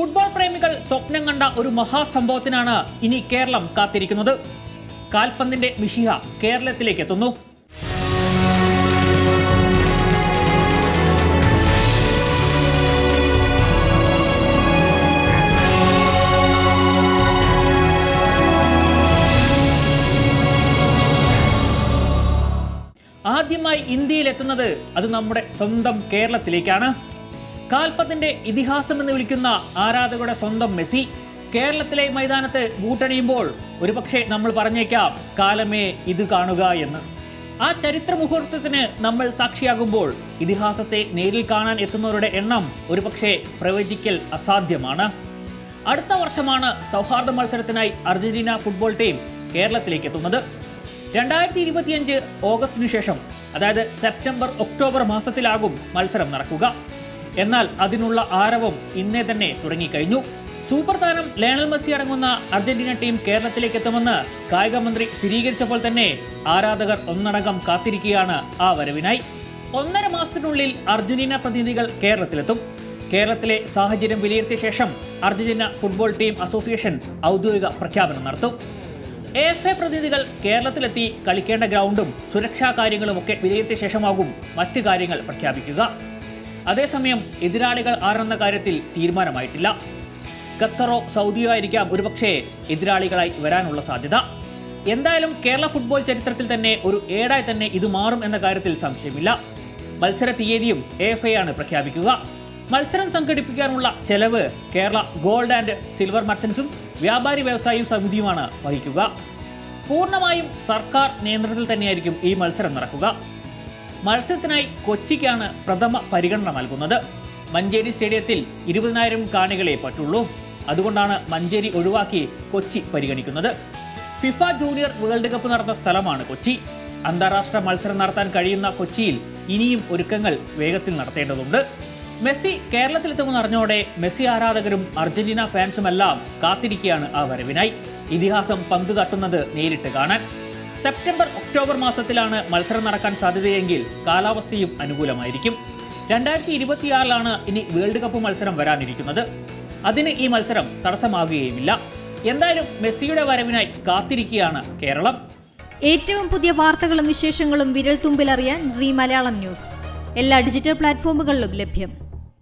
Football പ്രേമികൾ സ്വപ്നം കണ്ട ഒരു മഹാസംഭവത്തിനാണ് ഇനി കേരളം കാത്തിരിക്കുന്നത്. കാൽപന്തിന്റെ മിഷിഹ കേരളത്തിലേക്ക് എത്തുന്നു. ആദ്യമായി ഇന്ത്യയിൽ എത്തുന്നത് അത് നമ്മുടെ സ്വന്തം കേരളത്തിലേക്കാണ്. കാൽപത്തിന്റെ ഇതിഹാസം എന്ന് വിളിക്കുന്ന ആരാധകരുടെ സ്വന്തം മെസ്സി കേരളത്തിലെ മൈതാനത്ത് ബൂട്ടണിയുമ്പോൾ ഒരുപക്ഷെ നമ്മൾ പറഞ്ഞേക്കാം കാലമേ ഇത് കാണുക എന്ന്. ആ ചരിത്ര മുഹൂർത്തത്തിന് നമ്മൾ സാക്ഷിയാകുമ്പോൾ ഇതിഹാസത്തെ നേരിൽ കാണാൻ എത്തുന്നവരുടെ എണ്ണം ഒരുപക്ഷെ പ്രവചിക്കൽ അസാധ്യമാണ്. അടുത്ത വർഷമാണ് സൗഹാർദ്ദ മത്സരത്തിനായി അർജന്റീന ഫുട്ബോൾ ടീം കേരളത്തിലേക്ക് എത്തുന്നത്. രണ്ടായിരത്തി ഇരുപത്തിയഞ്ച് ഓഗസ്റ്റിനു ശേഷം അതായത് സെപ്റ്റംബർ ഒക്ടോബർ മാസത്തിലാകും മത്സരം നടക്കുക. എന്നാൽ അതിനുള്ള ആരവം ഇന്നേ തന്നെ തുടങ്ങിക്കഴിഞ്ഞു. സൂപ്പർ താരം ലയണൽ മെസ്സി അടങ്ങുന്ന അർജന്റീന ടീം കേരളത്തിലേക്ക് എത്തുമെന്ന് കായിക മന്ത്രി സ്ഥിരീകരിച്ചപ്പോൾ തന്നെ ആരാധകർ ഒന്നടങ്കം കാത്തിരിക്കുകയാണ് ആ വരവിനായി. ഒന്നര മാസത്തിനുള്ളിൽ അർജന്റീന പ്രതിനിധികൾ കേരളത്തിലെത്തും. കേരളത്തിലെ സാഹചര്യം വിലയിരുത്തിയ ശേഷം അർജന്റീന ഫുട്ബോൾ ടീം അസോസിയേഷൻ ഔദ്യോഗിക പ്രഖ്യാപനം നടത്തും. എഫ് എ പ്രതിനിധികൾ കേരളത്തിലെത്തി കളിക്കേണ്ട ഗ്രൗണ്ടും സുരക്ഷാ കാര്യങ്ങളും ഒക്കെ വിലയിരുത്തിയ ശേഷമാകും മറ്റു കാര്യങ്ങൾ പ്രഖ്യാപിക്കുക. അതേസമയം എതിരാളികൾ ആരെന്ന കാര്യത്തിൽ തീരുമാനമായിട്ടില്ല. ഖത്തറോ സൗദിയോ ആയിരിക്കാം ഒരുപക്ഷേ എതിരാളികളായി വരാനുള്ള സാധ്യത. എന്തായാലും കേരള ഫുട്ബോൾ ചരിത്രത്തിൽ തന്നെ ഒരു ഏടായി തന്നെ ഇത് മാറും എന്ന കാര്യത്തിൽ സംശയമില്ല. മത്സര തീയതിയും എഫ് ഐ ആണ് പ്രഖ്യാപിക്കുക. മത്സരം സംഘടിപ്പിക്കാനുള്ള ചെലവ് കേരള ഗോൾഡ് ആൻഡ് സിൽവർ മർച്ചൻസും വ്യാപാരി വ്യവസായി സമിതിയുമാണ് വഹിക്കുക. പൂർണമായും സർക്കാർ നിയന്ത്രണത്തിൽ തന്നെയായിരിക്കും ഈ മത്സരം നടക്കുക. മത്സരത്തിനായി കൊച്ചിക്കാണ് പ്രഥമ പരിഗണന നൽകുന്നത്. മഞ്ചേരി സ്റ്റേഡിയത്തിൽ ഇരുപതിനായിരം കാണികളെ പറ്റുള്ളൂ. അതുകൊണ്ടാണ് മഞ്ചേരി ഒഴിവാക്കി കൊച്ചി പരിഗണിക്കുന്നത്. ഫിഫ ജൂനിയർ വേൾഡ് കപ്പ് നടന്ന സ്ഥലമാണ് കൊച്ചി. അന്താരാഷ്ട്ര മത്സരം നടത്താൻ കഴിയുന്ന കൊച്ചിയിൽ ഇനിയും ഒരുക്കങ്ങൾ വേഗത്തിൽ നടത്തേണ്ടതുണ്ട്. മെസ്സി കേരളത്തിലെത്തുമെന്ന് അറിഞ്ഞോടെ മെസ്സി ആരാധകരും അർജന്റീന ഫാൻസുമെല്ലാം കാത്തിരിക്കുകയാണ് ആ വരവിനായി. ഇതിഹാസം പന്ത് തട്ടുന്നത് നേരിട്ട് കാണാൻ. സെപ്റ്റംബർ ഒക്ടോബർ മാസത്തിലാണ് മത്സരം നടക്കാൻ സാധ്യതയെങ്കിൽ കാലാവസ്ഥയും അനുകൂലമായിരിക്കും. രണ്ടായിരത്തി ഇരുപത്തിയാറിലാണ് ഇനി വേൾഡ് കപ്പ് മത്സരം വരാനിരിക്കുന്നത്. അതിന് ഈ മത്സരം തടസ്സമാകുകയുമില്ല. എന്തായാലും മെസ്സിയുടെ വരവിനായി കാത്തിരിക്കുകയാണ് കേരളം. ഏറ്റവും പുതിയ വാർത്തകളും വിശേഷങ്ങളും വിരൽ തുമ്പിലറിയാൻ സി മലയാളം ന്യൂസ്. എല്ലാ ഡിജിറ്റൽ പ്ലാറ്റ്ഫോമുകളിലും ലഭ്യം.